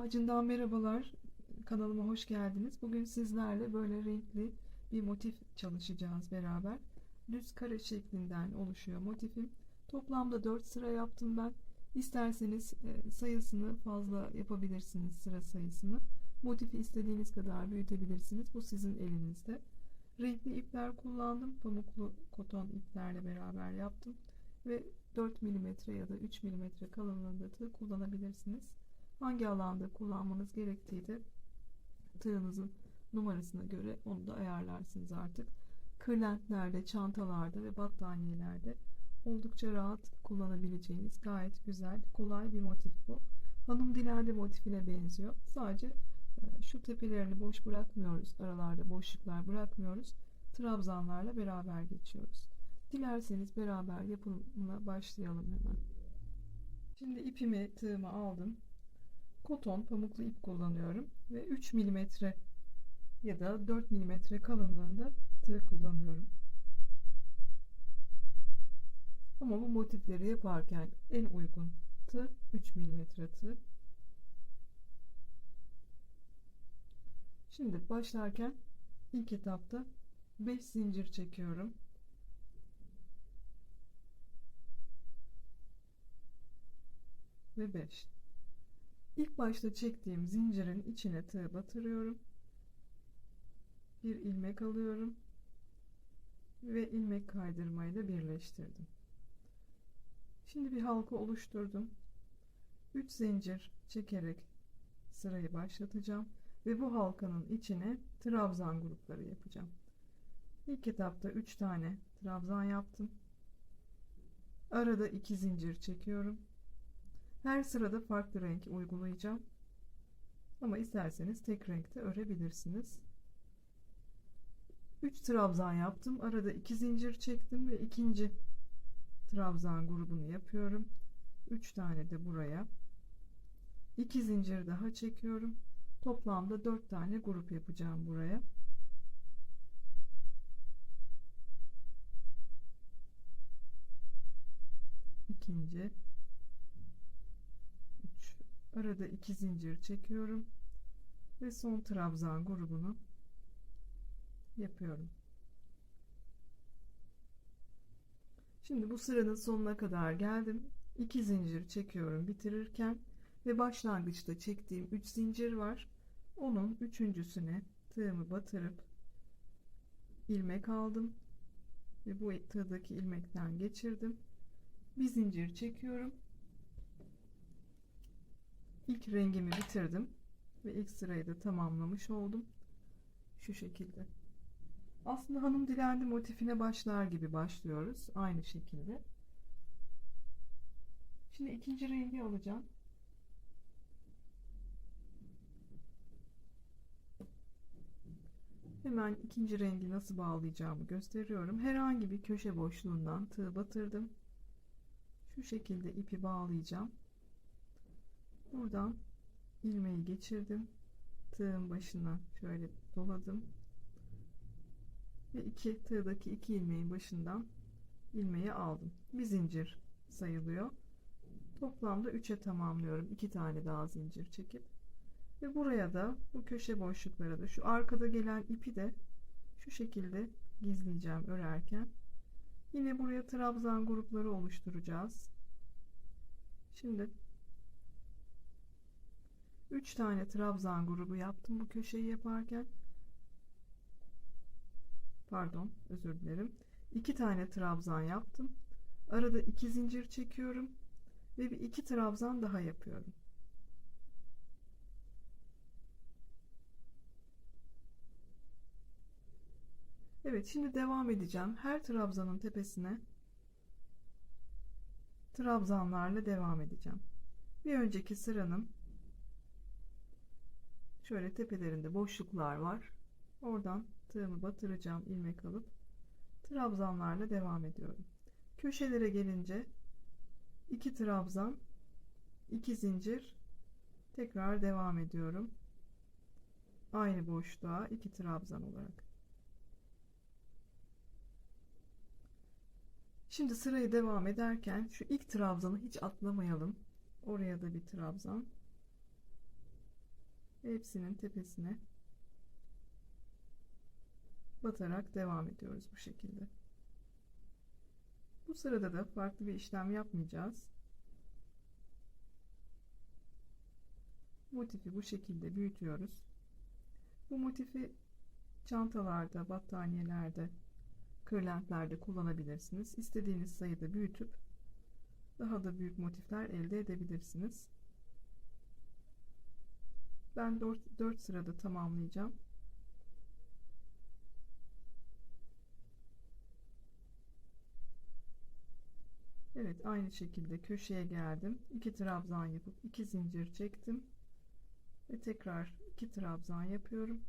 Ağacından merhabalar. Kanalıma hoş geldiniz. Bugün sizlerle böyle renkli bir motif çalışacağız beraber. Düz kare şeklinden oluşuyor motifim. Toplamda 4 sıra yaptım ben. İsterseniz e, sayısını fazla yapabilirsiniz sıra sayısını. Motifi istediğiniz kadar büyütebilirsiniz. Bu sizin elinizde. Renkli ipler kullandım. Pamuklu koton iplerle beraber yaptım. Ve 4 mm ya da 3 mm kalınlığında tığ kullanabilirsiniz. Hangi alanda kullanmanız gerektiği de tığınızın numarasına göre onu da ayarlarsınız artık. Kırlentlerde, çantalarda ve battaniyelerde oldukça rahat kullanabileceğiniz gayet güzel, kolay bir motif bu. Hanım dilendi motifine benziyor. Sadece e, şu tepelerini boş bırakmıyoruz. Aralarda boşluklar bırakmıyoruz. Trabzanlarla beraber geçiyoruz. Dilerseniz beraber yapımına başlayalım hemen. Şimdi ipimi, tığımı aldım. Koton pamuklu ip kullanıyorum ve 3 mm ya da 4 mm kalınlığında tığ kullanıyorum. Ama bu motifleri yaparken en uygun tığ 3 mm tığ. Şimdi başlarken ilk etapta 5 zincir çekiyorum. Ve 5. İlk başta çektiğim zincirin içine tığ batırıyorum. Bir ilmek alıyorum ve ilmek kaydırmayla birleştirdim. Şimdi bir halka oluşturdum. 3 zincir çekerek sırayı başlatacağım ve bu halkanın içine trabzan grupları yapacağım. İlk etapta 3 tane trabzan yaptım. Arada 2 zincir çekiyorum. Her sırada farklı renk uygulayacağım. Ama isterseniz tek renkte örebilirsiniz. 3 trabzan yaptım. Arada 2 zincir çektim ve ikinci trabzan grubunu yapıyorum. 3 tane de buraya. 2 zincir daha çekiyorum. Toplamda 4 tane grup yapacağım buraya. İkinci arada iki zincir çekiyorum ve son trabzan grubunu yapıyorum. Şimdi bu sıranın sonuna kadar geldim. 2 zincir çekiyorum bitirirken ve başlangıçta çektiğim 3 zincir var. Onun üçüncüsüne tığımı batırıp ilmek aldım ve bu tığdaki ilmekten geçirdim. Bir zincir çekiyorum ilk rengimi bitirdim ve ilk sırayı da tamamlamış oldum. Şu şekilde. Aslında hanım dilendi motifine başlar gibi başlıyoruz aynı şekilde. Şimdi ikinci rengi alacağım. Hemen ikinci rengi nasıl bağlayacağımı gösteriyorum. Herhangi bir köşe boşluğundan tığ batırdım. Şu şekilde ipi bağlayacağım buradan ilmeği geçirdim. Tığın başına şöyle doladım. Ve iki tığdaki iki ilmeğin başından ilmeği aldım. Bir zincir sayılıyor. Toplamda 3'e tamamlıyorum. İki tane daha zincir çekip. Ve buraya da bu köşe boşluklara da şu arkada gelen ipi de şu şekilde gizleyeceğim örerken. Yine buraya trabzan grupları oluşturacağız. Şimdi 3 tane trabzan grubu yaptım bu köşeyi yaparken. Pardon özür dilerim. 2 tane trabzan yaptım. Arada 2 zincir çekiyorum ve bir iki trabzan daha yapıyorum. Evet şimdi devam edeceğim. Her trabzanın tepesine trabzanlarla devam edeceğim. Bir önceki sıranın şöyle tepelerinde boşluklar var. Oradan tığımı batıracağım ilmek alıp trabzanlarla devam ediyorum. Köşelere gelince 2 trabzan 2 zincir tekrar devam ediyorum. Aynı boşluğa 2 trabzan olarak. Şimdi sırayı devam ederken şu ilk trabzanı hiç atlamayalım. Oraya da bir trabzan hepsinin tepesine batarak devam ediyoruz bu şekilde. Bu sırada da farklı bir işlem yapmayacağız. Motifi bu şekilde büyütüyoruz. Bu motifi çantalarda, battaniyelerde, kırlentlerde kullanabilirsiniz. İstediğiniz sayıda büyütüp daha da büyük motifler elde edebilirsiniz. Ben 4, 4 sırada tamamlayacağım. Evet aynı şekilde köşeye geldim. 2 trabzan yapıp 2 zincir çektim. Ve tekrar 2 trabzan yapıyorum.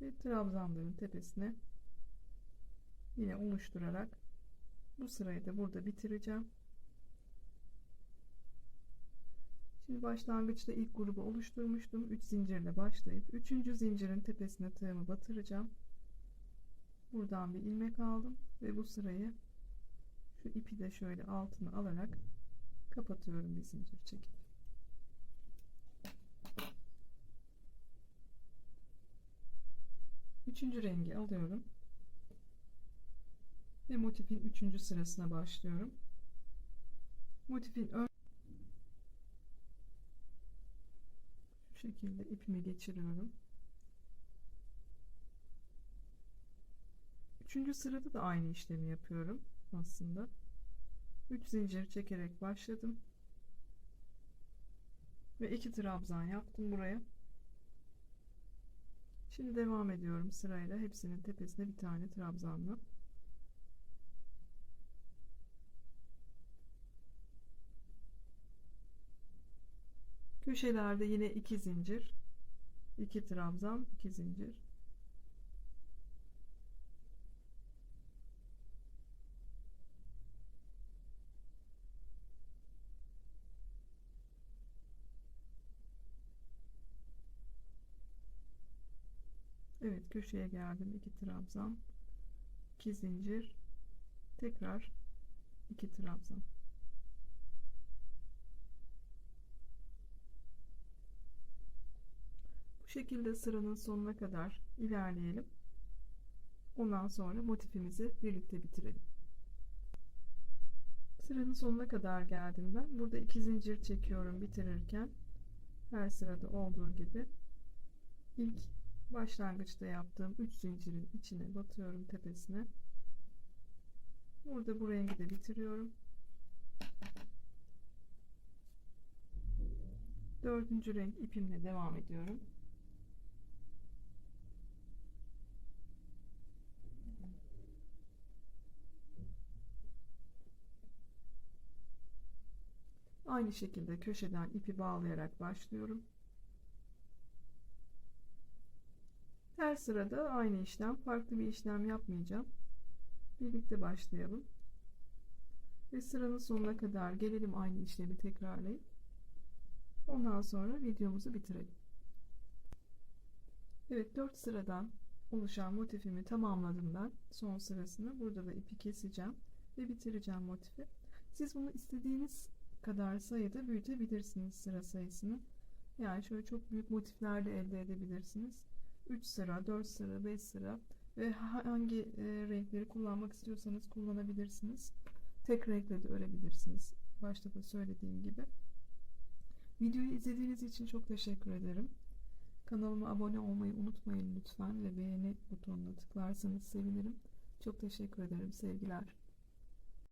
Ve trabzanların tepesine yine oluşturarak bu sırayı da burada bitireceğim. Şimdi başlangıçta ilk grubu oluşturmuştum. 3 zincirle başlayıp 3. zincirin tepesine tığımı batıracağım. Buradan bir ilmek aldım ve bu sırayı şu ipi de şöyle altına alarak kapatıyorum bir zincir çekip. Üçüncü rengi alıyorum. Ve motifin üçüncü sırasına başlıyorum. Motifin ön şu şekilde ipimi geçiriyorum. Üçüncü sırada da aynı işlemi yapıyorum aslında. 3 zincir çekerek başladım. Ve 2 trabzan yaptım buraya. Şimdi devam ediyorum sırayla hepsinin tepesine bir tane trabzanla. Köşelerde yine 2 zincir, 2 trabzan, 2 zincir. Evet köşeye geldim. 2 trabzan 2 zincir. Tekrar 2 trabzan şekilde sıranın sonuna kadar ilerleyelim. Ondan sonra motifimizi birlikte bitirelim. Sıranın sonuna kadar geldim ben. Burada 2 zincir çekiyorum bitirirken. Her sırada olduğu gibi. İlk başlangıçta yaptığım 3 zincirin içine batıyorum tepesine. Burada bu rengi de bitiriyorum. Dördüncü renk ipimle devam ediyorum aynı şekilde köşeden ipi bağlayarak başlıyorum Her sırada aynı işlem, farklı bir işlem yapmayacağım. Birlikte başlayalım. Ve sıranın sonuna kadar gelelim aynı işlemi tekrarlayıp. Ondan sonra videomuzu bitirelim. Evet 4 sıradan oluşan motifimi tamamladım ben. Son sırasını burada da ipi keseceğim ve bitireceğim motifi. Siz bunu istediğiniz kadar sayıda büyütebilirsiniz sıra sayısını. Yani şöyle çok büyük motifler de elde edebilirsiniz. 3 sıra, 4 sıra, 5 sıra ve hangi e, renkleri kullanmak istiyorsanız kullanabilirsiniz. Tek renkle de örebilirsiniz. Başta da söylediğim gibi. Videoyu izlediğiniz için çok teşekkür ederim. Kanalıma abone olmayı unutmayın lütfen ve beğeni butonuna tıklarsanız sevinirim. Çok teşekkür ederim. Sevgiler.